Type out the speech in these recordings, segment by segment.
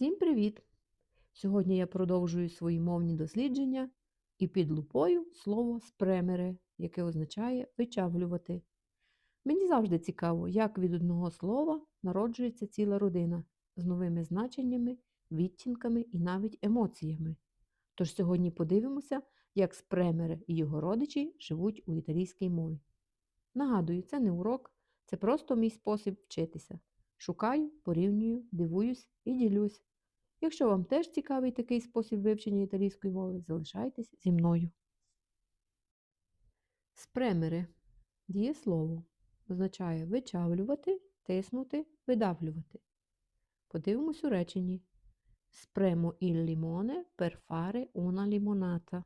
Всім привіт! Сьогодні я продовжую свої мовні дослідження і під лупою слово спремере, яке означає вичавлювати. Мені завжди цікаво, як від одного слова народжується ціла родина з новими значеннями, відтінками і навіть емоціями. Тож сьогодні подивимося, як спремере і його родичі живуть у італійській мові. Нагадую, це не урок, це просто мій спосіб вчитися. Шукаю, порівнюю, дивуюсь і ділюсь. Якщо вам теж цікавий такий спосіб вивчення італійської мови, залишайтесь зі мною. Спремере дієслово означає вичавлювати, тиснути, видавлювати. Подивимось у реченні. Спремо il limone per fare una limonata.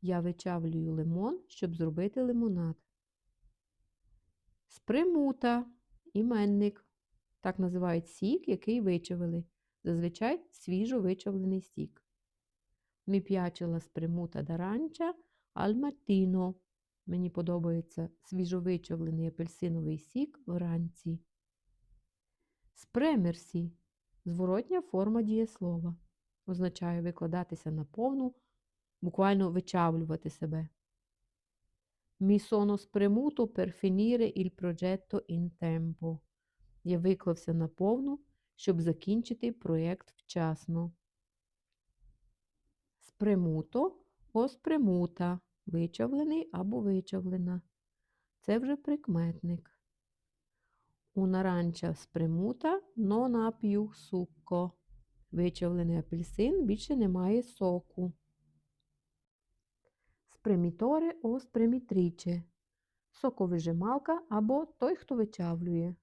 Я вичавлюю лимон, щоб зробити лимонад. Спремута іменник. Так називають сік, який вичавили. Зазвичай свіжо вичавлений сік. Мі п'ячила спремута даранча Альмартіно. Мені подобається свіжовичавлений апельсиновий сік вранці. Спремерсі зворотня форма дієслова. Означає викладатися на повну, буквально вичавлювати себе. Mi sono spremuto per finire il progetto in tempo. Я виклався на повну, щоб закінчити проєкт вчасно. Спремуто о. Вичавлений або вичавлена. Це вже прикметник. У наранча спремута ha più succo. Вичавлений апельсин більше не має соку. Спреміторе о. Соковижималка або той, хто вичавлює.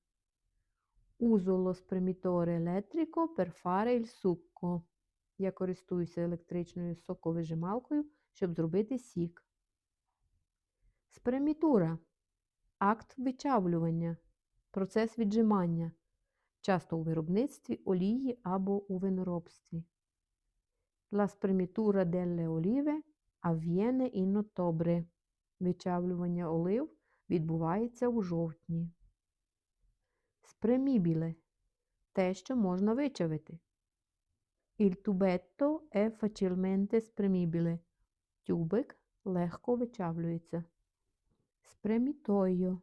Uso lo spremitore elettrico per fare il succo. Я користуюся електричною соковижималкою, щоб зробити сік. Спремітура акт вичавлювання, процес віджимання, часто у виробництві олії або у виноробстві. La spremitura delle olive avviene in ottobre. Вичавлювання олив відбувається у жовтні. Спремібіле те, що можна вичавити. Il tubetto è facilmente spremibile. Тюбик легко вичавлюється. Спремітойо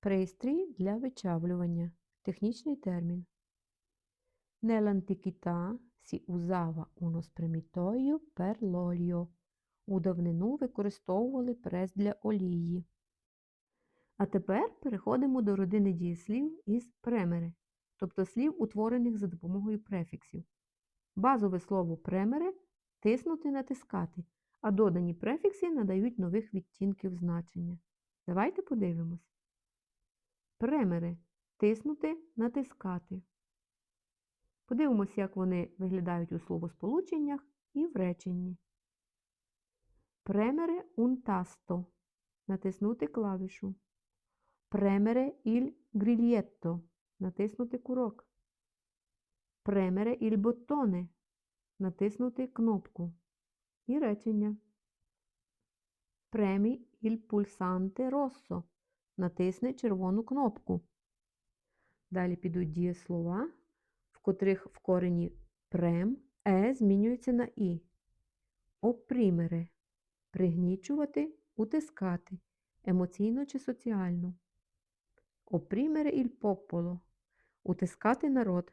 пристрій для вичавлювання. Технічний термін. Nell'antichità si usava uno spremitoio per l'olio. У давнину використовували прес для олії. А тепер переходимо до родини дієслів із премери, тобто слів, утворених за допомогою префіксів. Базове слово премере тиснути натискати, а додані префікси надають нових відтінків значення. Давайте подивимось. Премере тиснути натискати. Подивимося, як вони виглядають у словосполученнях і в реченні. Премере tasto. Натиснути клавішу. Премере il griglietto. Натиснути курок. Премере il bottone. Натиснути кнопку. І речення. Премі il pulsante rosso. Натисни червону кнопку. Далі підуть дієслова, в котрих в корені прем е змінюється на і. Опрімере пригнічувати, утискати, емоційно чи соціально. Опрімере il popolo утискати народ.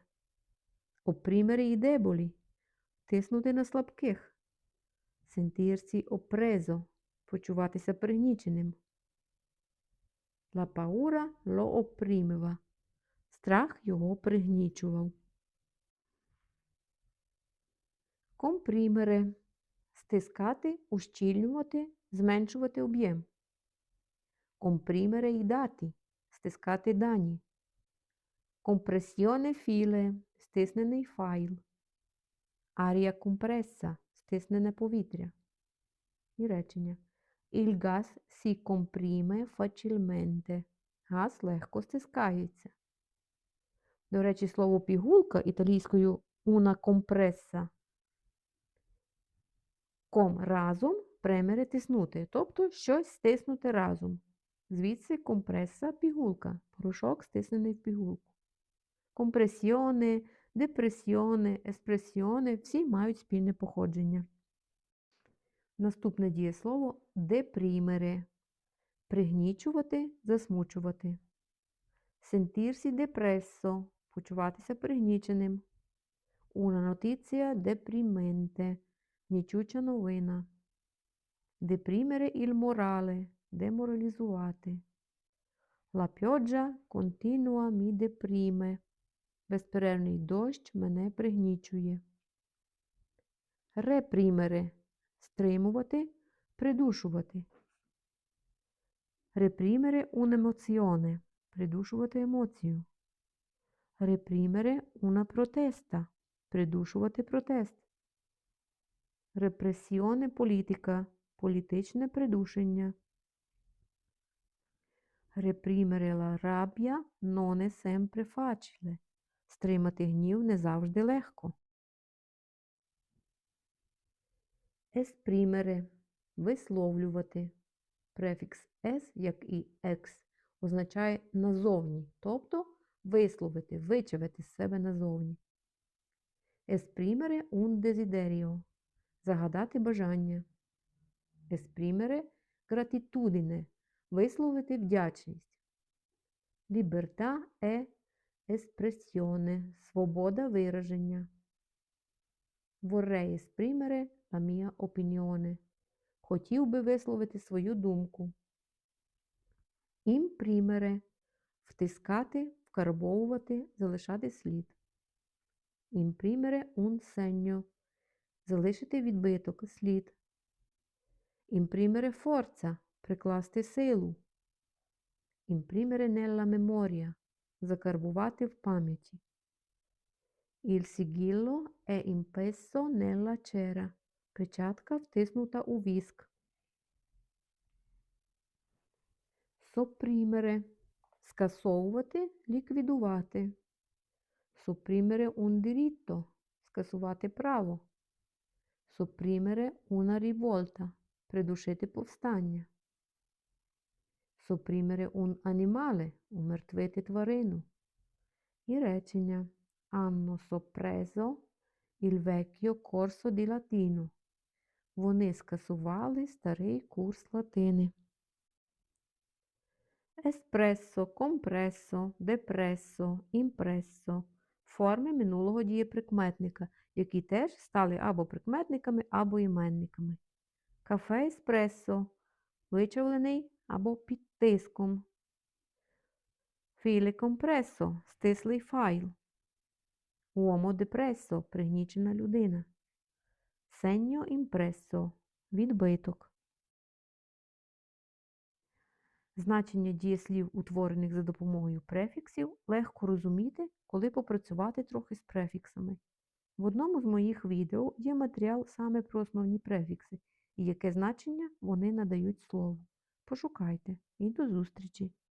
Опрімере i deboli тиснути на слабких. Сентірсі опрезо почуватися пригніченим. La paura lo opprimeva. Страх його пригнічував. Компрімере стискати, ущільнювати, зменшувати об'єм. Компрімере і дати стискати дані. Компресіоне філе стиснений файл. Арія компреса стиснене повітря. І речення. Il gas si comprime facilmente. Газ легко стискається. До речі, слово пігулка італійською una compressa. Ком разом премери тиснути, тобто щось стиснути разом. Звідси компреса пігулка, порошок стиснений в пігулку. Компресіоне депресіоне, еспресіоне всі мають спільне походження. Наступне дієслово депрімере. Пригнічувати, засмучувати. Sentirsi depresso – почуватися пригніченим. Una notizia deprimente – нічуча новина. Депрімере il morale – деморалізувати. La pioggia continua mi deprime. Безперервний дощ мене пригнічує. Репрімере – стримувати, придушувати. Репрімере un'emozione – придушувати емоцію. Репрімере una protesta – придушувати протест. Репресіоне політика – політичне придушення. Reprimere la rabbia non è sempre facile. Стримати гнів не завжди легко. Еспрімере – висловлювати. Префікс «es», як і «ex», означає назовні, тобто висловити, вичавити з себе назовні. Еспрімере un desiderio – загадати бажання. Еспрімере gratitudine – висловити вдячність. Ліберта е espressione – свобода вираження. Vorrei esprimere la mia opinione. Хотів би висловити свою думку. Імпрімере – втискати, вкарбовувати, залишати слід. Імпрімере un segno – залишити відбиток, слід. Імпрімере forza – прикласти силу. Імпрімере nella memoria – закарбувати в пам'яті. Il sigillo è impresso nella cera. Печатка втиснута у віск. Сопрімере – скасовувати, ліквідувати. Сопрімере un diritto – скасувати право. Сопрімере una rivolta – придушити повстання. Сопрімере un animale – умертвити тварину. І речення Hanno soppreso il vecchio corso di latino. Вони скасували старий курс латини. Еспресо, компресо, депресо, імпресо форми минулого дієприкметника, які теж стали або прикметниками, або іменниками. Кафе еспресо вичавлений або під тиском. Філе компресо стислий файл. Уомо депресо пригнічена людина. Сеньо імпресо відбиток. Значення дієслів, утворених за допомогою префіксів, легко розуміти, коли попрацювати трохи з префіксами. В одному з моїх відео є матеріал саме про основні префікси і яке значення вони надають слову. Пошукайте і до зустрічі!